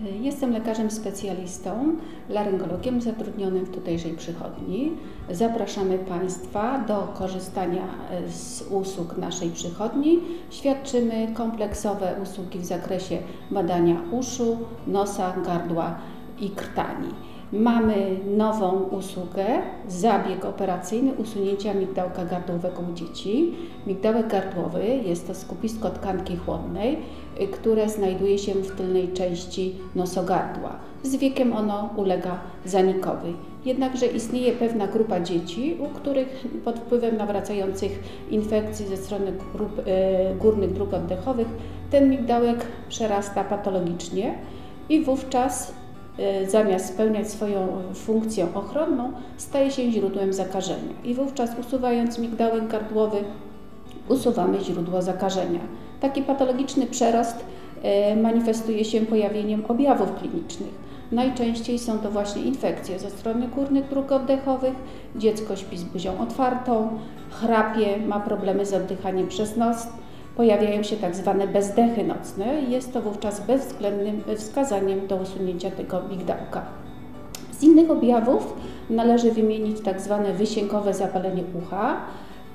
Jestem lekarzem specjalistą, laryngologiem zatrudnionym w tutejszej przychodni. Zapraszamy Państwa do korzystania e, z usług naszej przychodni. Świadczymy kompleksowe usługi w zakresie badania uszu, nosa, gardła i krtani. Mamy nową usługę, zabieg operacyjny usunięcia migdałka gardłowego u dzieci. Migdałek gardłowy jest to skupisko tkanki chłodnej, y, które znajduje się w tylnej części nosogardła. Z wiekiem ono ulega zanikowi. Jednakże istnieje pewna grupa dzieci, u których pod wpływem nawracających infekcji ze strony grup, y, górnych dróg oddechowych ten migdałek przerasta patologicznie i wówczas zamiast spełniać swoją funkcję ochronną, staje się źródłem zakażenia. I wówczas usuwając migdałek gardłowy, usuwamy źródło zakażenia. Taki patologiczny przerost y, manifestuje się pojawieniem objawów klinicznych. Najczęściej są to właśnie infekcje ze strony górnych dróg oddechowych, dziecko śpi z buzią otwartą, chrapie, ma problemy z oddychaniem przez nos, pojawiają się tak zwane bezdechy nocne i jest to wówczas bezwzględnym wskazaniem do usunięcia tego migdałka. Z innych objawów należy wymienić tak zwane wysiękowe zapalenie ucha.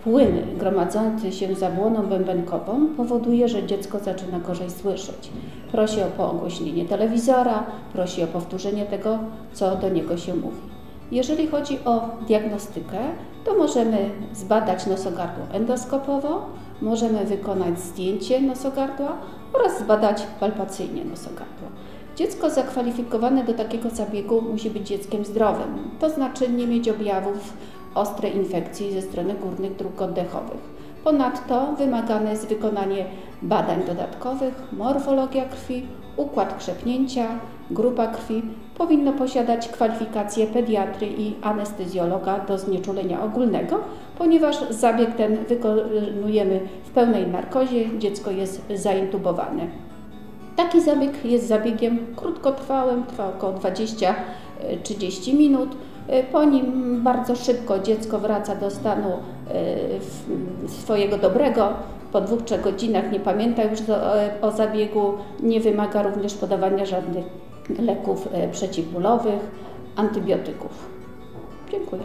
Płyn gromadzący się za błoną bębenkową powoduje, że dziecko zaczyna gorzej słyszeć. Prosi o poogłośnienie telewizora, prosi o powtórzenie tego, co do niego się mówi. Jeżeli chodzi o diagnostykę, to możemy zbadać nosogardło endoskopowo, możemy wykonać zdjęcie nosogardła oraz zbadać palpacyjnie nosogardło. Dziecko zakwalifikowane do takiego zabiegu musi być dzieckiem zdrowym, to znaczy nie mieć objawów ostrej infekcji ze strony górnych dróg oddechowych. Ponadto wymagane jest wykonanie badań dodatkowych, morfologia krwi, układ krzepnięcia, grupa krwi, powinno posiadać kwalifikacje pediatry i anestezjologa do znieczulenia ogólnego, ponieważ zabieg ten wykonujemy w pełnej narkozie, dziecko jest zaintubowane. Taki zabieg jest zabiegiem krótkotrwałym, trwa około 20-30 minut. Po nim bardzo szybko dziecko wraca do stanu e, swojego dobrego. Po dwóch, trzech godzinach nie pamięta już o zabiegu, nie wymaga również podawania żadnych leków e, przeciwbólowych, antybiotyków. Dziękuję.